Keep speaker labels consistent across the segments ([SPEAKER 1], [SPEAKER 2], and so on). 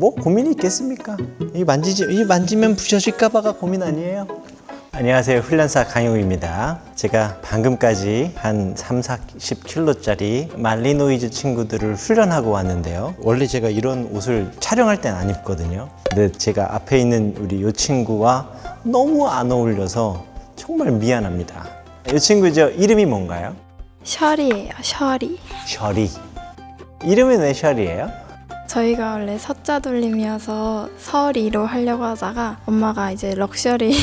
[SPEAKER 1] 뭐 고민이 있겠습니까? 이 만지지 이 만지면 부셔질까봐가 고민 아니에요? 안녕하세요 훈련사 강용입니다. 제가 방금까지 한 3, 40kg짜리 말리노이즈 친구들을 훈련하고 왔는데요. 원래 제가 이런 옷을 촬영할 땐 안 입거든요. 근데 제가 앞에 있는 우리 이 친구와 너무 안 어울려서 정말 미안합니다. 이 친구죠 이름이 뭔가요?
[SPEAKER 2] 셜이에요, 셜이.
[SPEAKER 1] 셔리. 이름이 왜 셔리예요?
[SPEAKER 2] 저희가 원래 서자 돌림이어서 서리로 하려고 하다가 엄마가 이제 럭셔리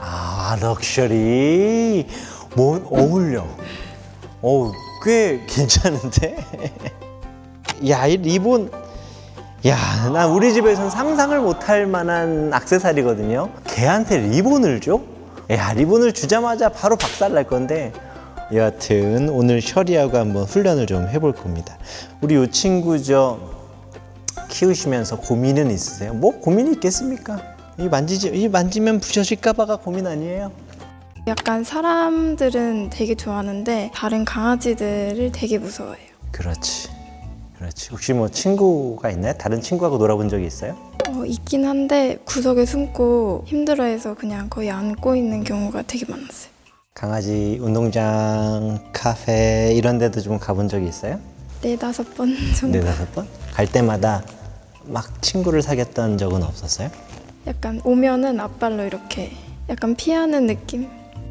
[SPEAKER 1] 아 럭셔리. 뭐 어울려. 어우 꽤 괜찮은데? 야 이 리본. 야나 우리 집에선 상상을 못할 만한 악세사리거든요. 걔한테 리본을 줘? 야 리본을 주자마자 바로 박살 날 건데 여하튼 오늘 셔리하고 한번 훈련을 좀 해볼 겁니다 우리 요 친구 저 키우시면서 고민은 있으세요? 뭐 고민이 있겠습니까? 이 만지지 이 만지면 부셔질까봐가 고민 아니에요?
[SPEAKER 2] 약간 사람들은 되게 좋아하는데 다른 강아지들을 되게 무서워해요.
[SPEAKER 1] 그렇지, 그렇지. 혹시 뭐 친구가 있나요? 다른 친구하고 놀아본 적이 있어요?
[SPEAKER 2] 어, 있긴 한데 구석에 숨고 힘들어해서 그냥 거의 안고 있는 경우가 되게 많았어요.
[SPEAKER 1] 강아지 운동장, 카페 이런 데도 좀 가본 적이 있어요?
[SPEAKER 2] 네 다섯 번 정도.
[SPEAKER 1] 네 다섯 번? 갈 때마다 막 친구를 사귀었던 적은 없었어요?
[SPEAKER 2] 약간 오면은 앞발로 이렇게 약간 피하는 느낌?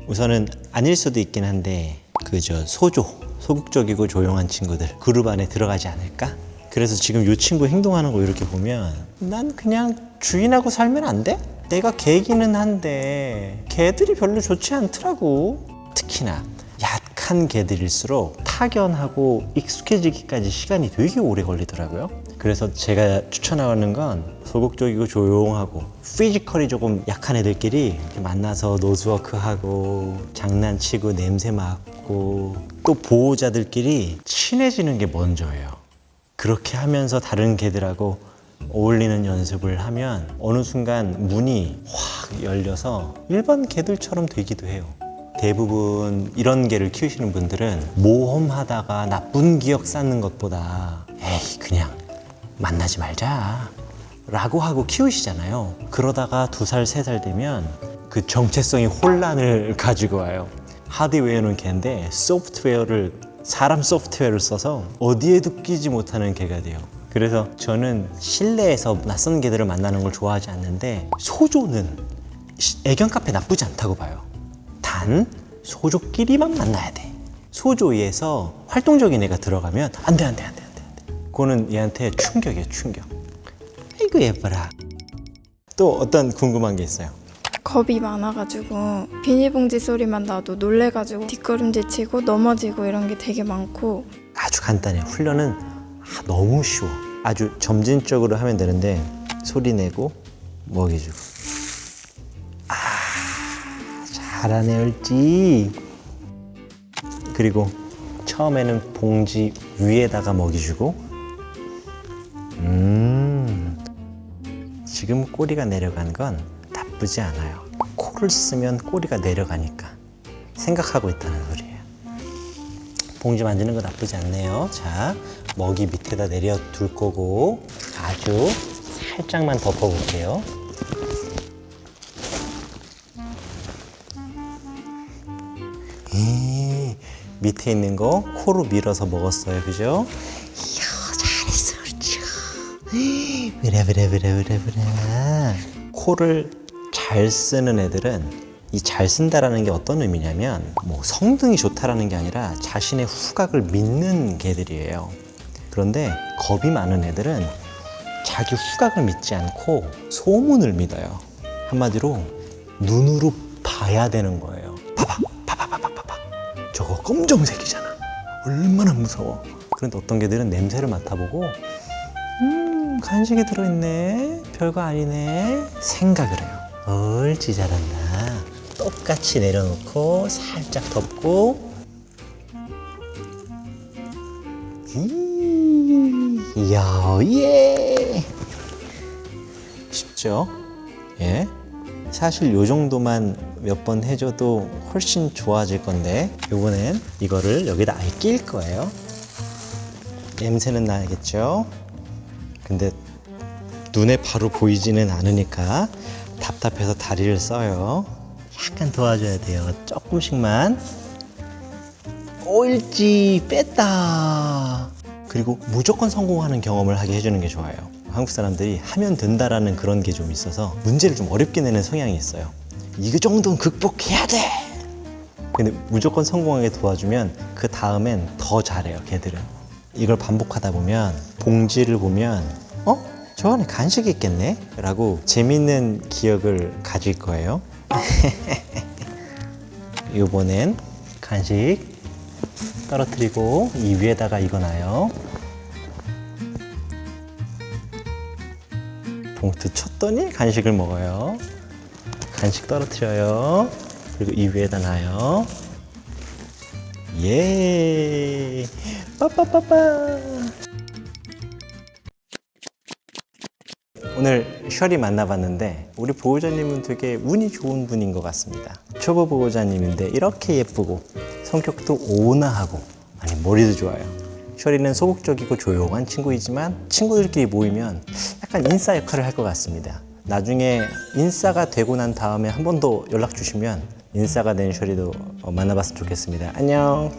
[SPEAKER 1] 우선은 아닐 수도 있긴 한데 그 저 소조 소극적이고 조용한 친구들 그룹 안에 들어가지 않을까? 그래서 지금 이 친구 행동하는 거 이렇게 보면 난 그냥 주인하고 살면 안 돼? 내가 개기는 한데 개들이 별로 좋지 않더라고 특히나 약한 개들일수록 타견하고 익숙해지기까지 시간이 되게 오래 걸리더라고요 그래서 제가 추천하는 건 소극적이고 조용하고 피지컬이 조금 약한 애들끼리 만나서 노즈워크하고 장난치고 냄새 맡고 또 보호자들끼리 친해지는 게 먼저예요. 그렇게 하면서 다른 개들하고 어울리는 연습을 하면 어느 순간 문이 확 열려서 일반 개들처럼 되기도 해요. 대부분 이런 개를 키우시는 분들은 모험하다가 나쁜 기억 쌓는 것보다 에이 그냥 만나지 말자 라고 하고 키우시잖아요. 그러다가 두 살, 세 살 되면 그 정체성이 혼란을 가지고 와요. 하드웨어는 걔인데 소프트웨어를 사람 소프트웨어를 써서 어디에도 끼지 못하는 개가 돼요. 그래서 저는 실내에서 낯선 개들을 만나는 걸 좋아하지 않는데 소조는 시- 애견 카페 나쁘지 않다고 봐요. 단 소조끼리만 만나야 돼. 소조에서 활동적인 애가 들어가면 안 돼, 안 돼, 안 돼, 안 돼, 안 돼. 그거는 얘한테 충격이에요, 충격. 아이고 예뻐라. 또 어떤 궁금한 게 있어요?
[SPEAKER 2] 겁이 많아가지고 비닐봉지 소리만 나도 놀래가지고 뒷걸음질 치고 넘어지고 이런 게 되게 많고
[SPEAKER 1] 아주 간단해요. 훈련은 아, 너무 쉬워. 아주 점진적으로 하면 되는데 소리 내고 먹이주고. 아 잘하네 옳지. 그리고 처음에는 봉지 위에다가 먹이주고. 음 지금 꼬리가 내려간 건 나쁘지 않아요. 코를 쓰면 꼬리가 내려가니까 생각하고 있다는 소리예요. 봉지 만지는 거 나쁘지 않네요. 자, 먹이 밑에다 내려 둘 거고 아주 살짝만 덮어 볼게요. 이 밑에 있는 거 코로 밀어서 먹었어요. 그죠? 이야, 잘했어. 그렇죠. 그래, 그래, 그래, 그래, 그래. 코를 잘 쓰는 애들은 이잘 쓴다라는 게 어떤 의미냐면 뭐 성등이 좋다라는 게 아니라 자신의 후각을 믿는 개들이에요. 그런데 겁이 많은 애들은 자기 후각을 믿지 않고 소문을 믿어요. 한마디로 눈으로 봐야 되는 거예요. 봐봐, 봐봐, 봐봐, 봐봐. 저거 검정색이잖아. 얼마나 무서워. 그런데 어떤 개들은 냄새를 맡아보고 음, 간식이 들어있네. 별거 아니네. 생각을 해요. 옳지, 잘한다. 똑같이 내려놓고 살짝 덮고 이, 이야, 예. 쉽죠? 예. 사실 요 정도만 몇 번 해줘도 훨씬 좋아질 건데 요번엔 이거를 여기다 아예 낄 거예요. 냄새는 나겠죠? 근데 눈에 바로 보이지는 않으니까 답답해서 다리를 써요. 약간 도와줘야 돼요. 조금씩만. 옳지 뺐다. 그리고 무조건 성공하는 경험을 하게 해주는 게 좋아요. 한국 사람들이 하면 된다라는 그런 게 좀 있어서 문제를 좀 어렵게 내는 성향이 있어요. 이거 정도는 극복해야 돼. 근데 무조건 성공하게 도와주면 그 다음엔 더 잘해요, 걔들은. 이걸 반복하다 보면 봉지를 보면 어? 저 안에 간식이 있겠네? 라고 재밌는 기억을 가질 거예요. 이번엔 간식 떨어뜨리고 이 위에다가 이거 놔요. 봉투 쳤더니 간식을 먹어요. 간식 떨어뜨려요. 그리고 이 위에다 놔요. 예. 빠빠빠빠. 오늘 셜이 만나봤는데 우리 보호자님은 되게 운이 좋은 분인 것 같습니다. 초보 보호자님인데 이렇게 예쁘고 성격도 온화하고 아니 머리도 좋아요. 셜이는 소극적이고 조용한 친구이지만 친구들끼리 모이면 약간 인싸 역할을 할 것 같습니다. 나중에 인싸가 되고 난 다음에 한 번 더 연락 주시면 인싸가 된 셜이도 어, 만나봤으면 좋겠습니다. 안녕.